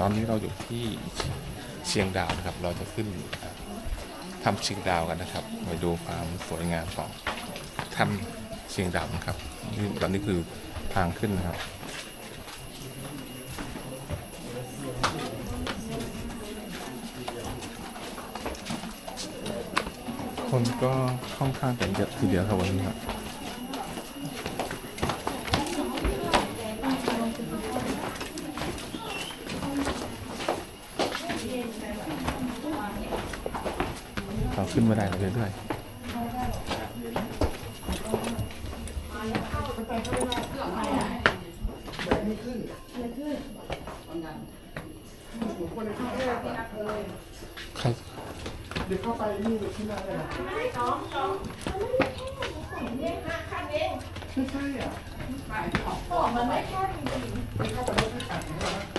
ตอนนี้เราอยู่ที่เชียงดาวนะครับ เราจะขึ้นทำเชียงดาวกันนะครับไปดูความสวยงามของถ้ำเชียงดาวนะครับนี่ตอนนี้คือทางขึ้นนะครับคนก็ค่อนข้างจะเยอะทีเดียวครับวันนี้ครับ ขึ้นมาได้เรื่อยๆครเดี๋ยวเข้าไปนี่ที่หน้าเลยนะไม่ใช่อะ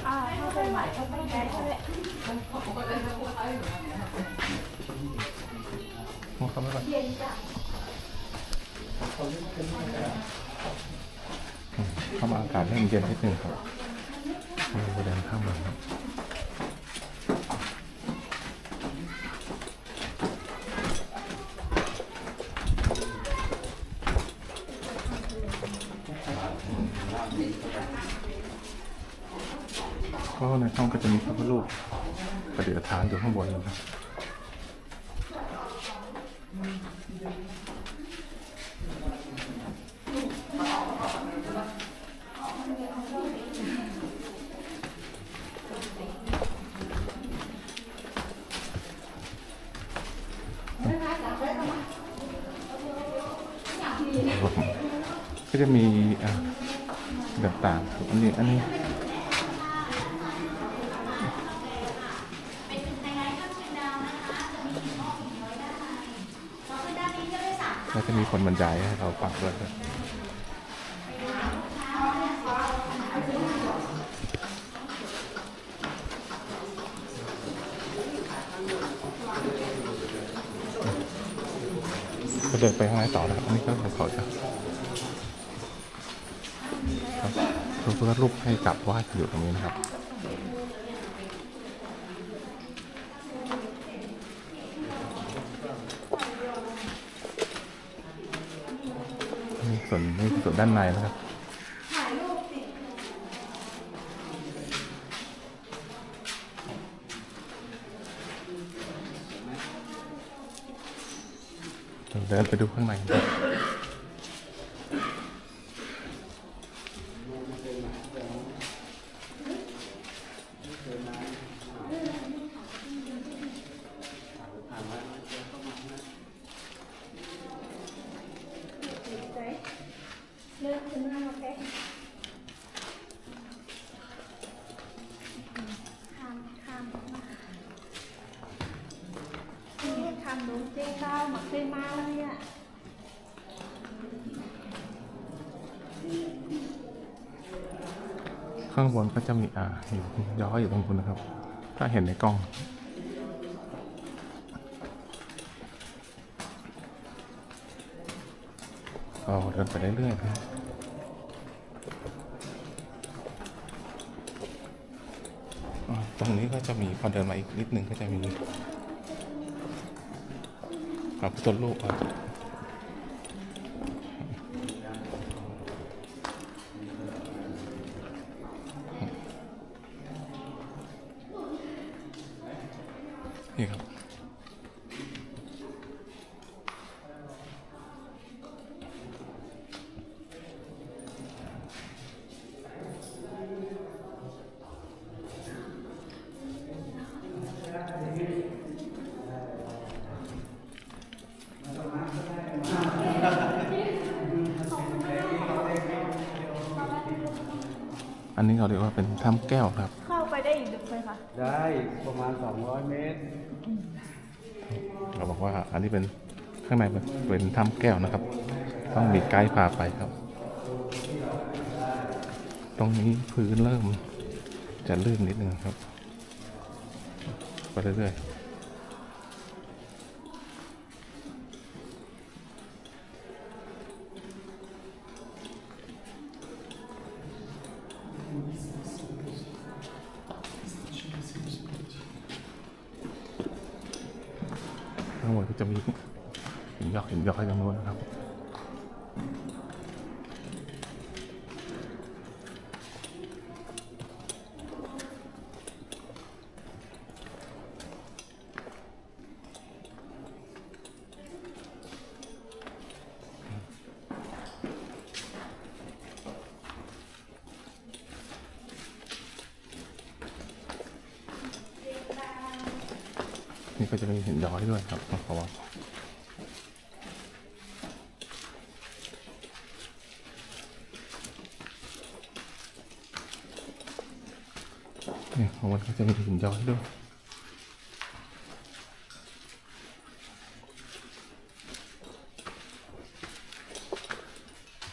อ่าถ้าเป็นใหม่ก็ไม่แพ้ใช่ไหม มองเข้ามาก่อนเข้ามาอากาศเริ่มเย็นนิดนึงครับเราไปเดินข้ามมาครับก็ในห้องก็จะมีพระพุทธรูปประดิษฐานอยู่ข้างบนนะครับ ก็จะมีอ่าต่างอันนี้อันนี้แล้วจะมีคนบรรยายให้เราฟังด้วยครับก็เดินไปข้างในต่อนะครับอันนี้ก็ขอเขาจะ ครับพระพุทธรูปให้กลับไหว้อยู่ตรงนี้นะครับนี่ส่วนนี่ส่วนด้านในนะครับเดินไปดูข้างในครับ ทำดูเจ๊ข้าวหมักเส้นมาแล้วเนี่ยข้างบนก็จะมีอ่าอยู่ย้อยอยู่ตรงบนนะครับ ถ้าเห็นในกล้องก็เดินไปเรื่อยๆนะครับตรงนี้ก็จะมีพอเดินมาอีกนิดนึงก็จะมี พระพุทธรู อันนี้เราเรียกว่าเป็นถ้ำแก้วครับ เข้าไปได้อีกดึกไหมคะได้ประมาณ 200 เมตร เราบอกว่าอันนี้เป็นข้างในเป็นเป็นถ้ำแก้วนะครับ ต้องมีไกด์พาไปครับ ตรงนี้พื้นเริ่มจะลื่นนิดนึงครับ ไปเรื่อยา หินยอกหินย้อยตรงโน้นนะครับนี่ก็จะมีหินย้อยด้วยครับเพราะว่าเนี่ยของ มันก็จะมีหินย้อยด้วย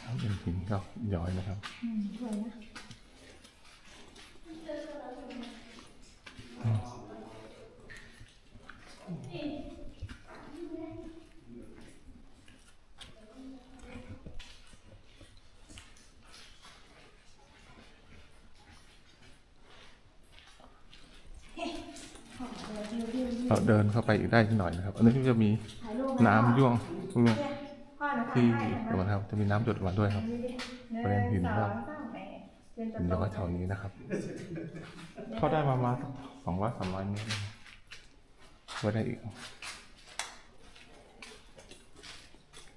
ครับเป็นหินย้อยนะครับ สวยนะ เราเดินเข้าไปอีกได้หน่อยนะครับ อันนี้ก็จะมีถ่ายรูปน้ำย่วงพวกเนี้ยพ่อนะที่ถ่ายลงมาครับ จะมีน้ำหยดลงมาด้วยครับหประเด็นหินสครัอบงสามแปดเป็นหินย้อยแถวนี้นะครับ เข้าได้ประมาณสองร้อยสามร้อยเมตรนะครับว่าได้อีก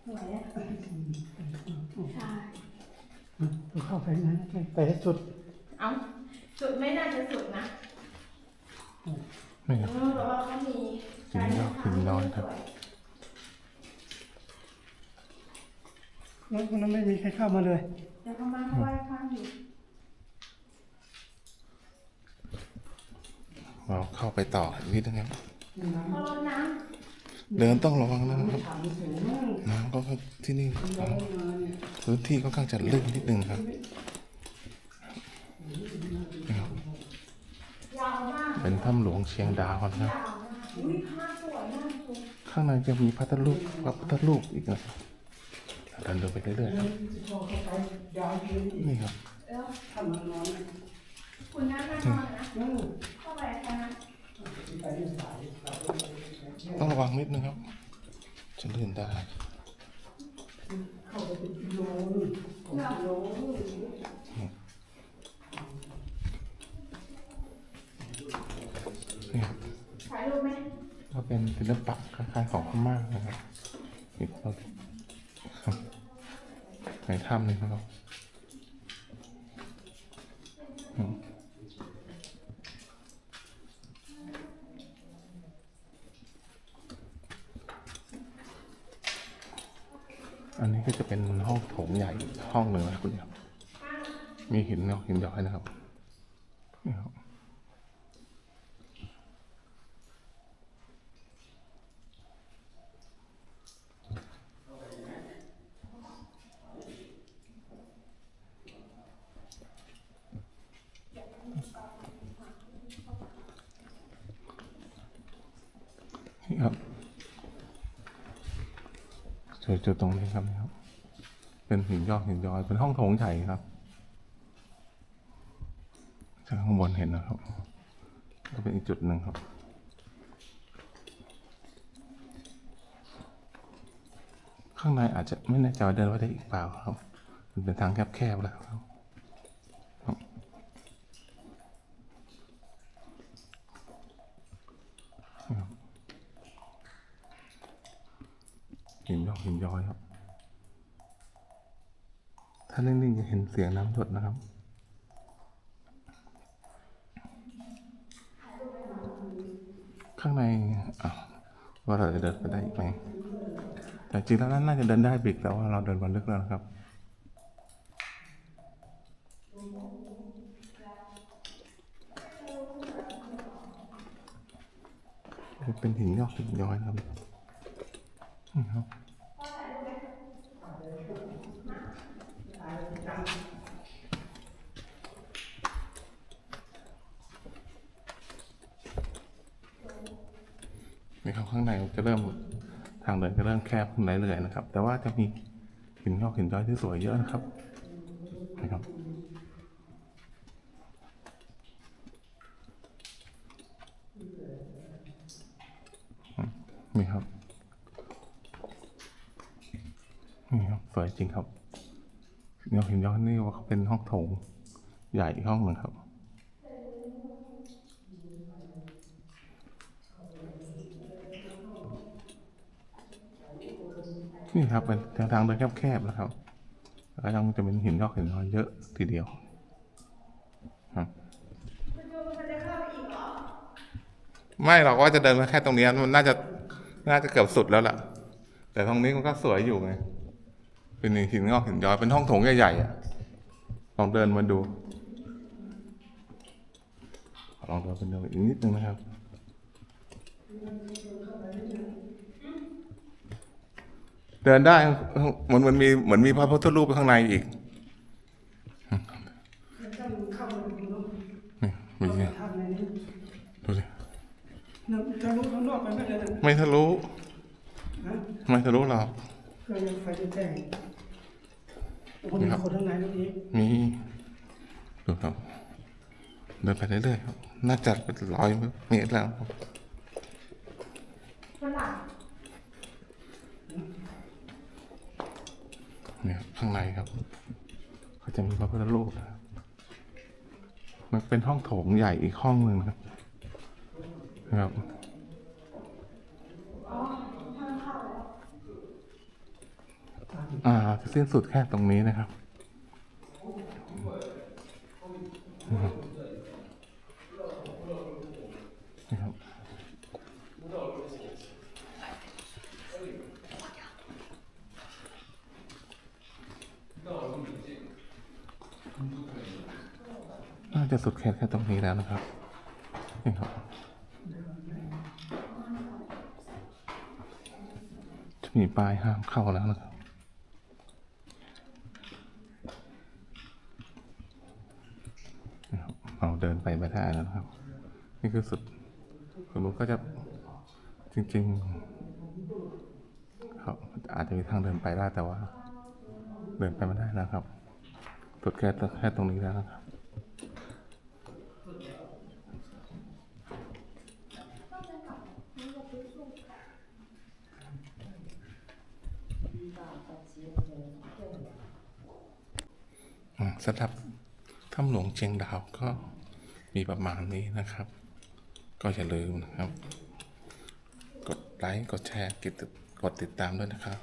สวยอะใช่เข้าไปนะไปให้สุด เอาสุดไม่น่าจะสุดนะ นี่ครับเออแต่ว่าเขามีหินย้อยหินย้อยครับแล้วมันไม่มีใครเข้ามาเลยเดี๋ยวเขามาเขาไหว้ข้างอยู่เราเข้าไปต่ออีกนิดนึงครับเขาลดน้เดินต้องระวังนะครับถามถึงว่าน้ำก็ที่นี่พื้นที่ค่อนข้างจะลึกนิดนึงครับนี่ครับำยาวมาก เป็นถ้ำหลวงเชียงดาวนะครับยาวมากอุ้ยผ้าสวยมากคุณข้างในจะมีพระพุทธรูปพระพุทธรูปอีกนะครับเดินเดินไปเรื่อยๆครับพอเข้าไปยาวเลยนี่ครับแล้วทำมันนอนคุณน้ำมานอนนะอืมเข้าไปกันนะไปที่สายต้องระวังนิดนึงครับจะลื่นได้เข้าไปเป็นกิโลนึงสองกิโล นี่ครับ ถ่ายรูปไหม ก็ เป็นศิลปะคล้ายๆของพม่านะครับนี่เราในถ้ำนี่นะครับอันนี้ก็จะเป็นห้องโถงใหญ่ห้องหนึ่งนะคุณครับมีหินเนาะหินย้อยนะครับนี่ครับ นี่ครับ จุดจุดตรงนี้ครับนะครับ เป็นหินยอกหินย้อย เป็นห้องโถงใหญ่ครับจากข้างบนเห็นนะครับ ก็เป็นอีกจุดหนึ่งครับข้างในอาจจะไม่แน่ใจว่าเดินไปได้อีกเปล่าครับ มันเป็นทางแคบๆแล้วครับนี่ครับ หินย้อยครับ ถ้านิ่งๆจะเห็นเสียงน้ำหยดนะครับ ข้างในอะว่าเราจะเดินไปได้อีกไหมแต่จริงแล้วน่าจะเดินได้บิกแต่ว่าเราเดินวันลึกแล้วนะครับเป็นหินยอกหินย้อยครับนี่ครับ ข้างในจะเริ่มทางเดินจะเริ่มแคบไหลเรื่อยนะครับ แต่ว่าจะมีหินงอกหินย้อยที่สวยเยอะนะครับนะครับนี่ครับนี่ครับสวยจริงครับหินงอกหินย้อยนี่ว่าเาเป็นห้องโถงใหญ่ห้องหนึ่งครับ นี่ครับเป็นทางทางเดินแคบๆนะครับแล้วก็ยังจะเป็นหินยอกหินย้อยเยอะทีเดียวครับไม่หรอกว่าจะเดินมาแค่ตรงนี้มันน่าจะน่าจะเกือบสุดแล้วล่ะ แต่ตรงนี้มันก็สวยอยู่ไงเป็นหินงอกหินย้อยเป็นห้องโถงใหญ่ๆอะลองเดินมาดูลองเดินไปดูอีกนิดนึงนะครับ เดินได้เหมือนมันมีเหมือนมีพระพุทธรูปข้างในอีกนี่มีทางในนี้ดูสิน้ำทะลุข้างนอกไปไม่ได้เลยไม่ทะลุนะไม่ทะลุหรอกเครื่องยังไฟจะแจ้งโอ้โหมีคนข้างในนี่อีกมีดูครับเดินไปเรื่อยๆครับน่าจะเป็นร้อยเมตรแล้วครับ ฝรั่ง เนี่ยครับ ข้างในครับเขาจะมีพระพุทธรูปนะครับมันเป็นห้องโถงใหญ่อีกห้องหนึ่งนะครับครับอ่าจะสิ้นสุดแค่ตรงนี้นะครับนี่ครับ น่าจะ สุดแค่แค่ตรงนี้แล้วนะครับนี่ครับจะมีป้ายห้ามเข้าแล้วนะครับเราเดินไปไม่ได้แล้วนะครับ นี่คือสุดคุณลุงก็จะจริงๆครับอาจจะมีทางเดินไปได้แต่ว่า เดินไปไม่ได้นะครับสุดแค่แค่ตรงนี้แล้วนะครับ สำหรับถ้ำหลวงเชียงดาวก็มีประมาณนี้นะครับ ก็อย่าลืมนะครับ กดไลค์ กดแชร์กดติดกดติดตามด้วยนะครับ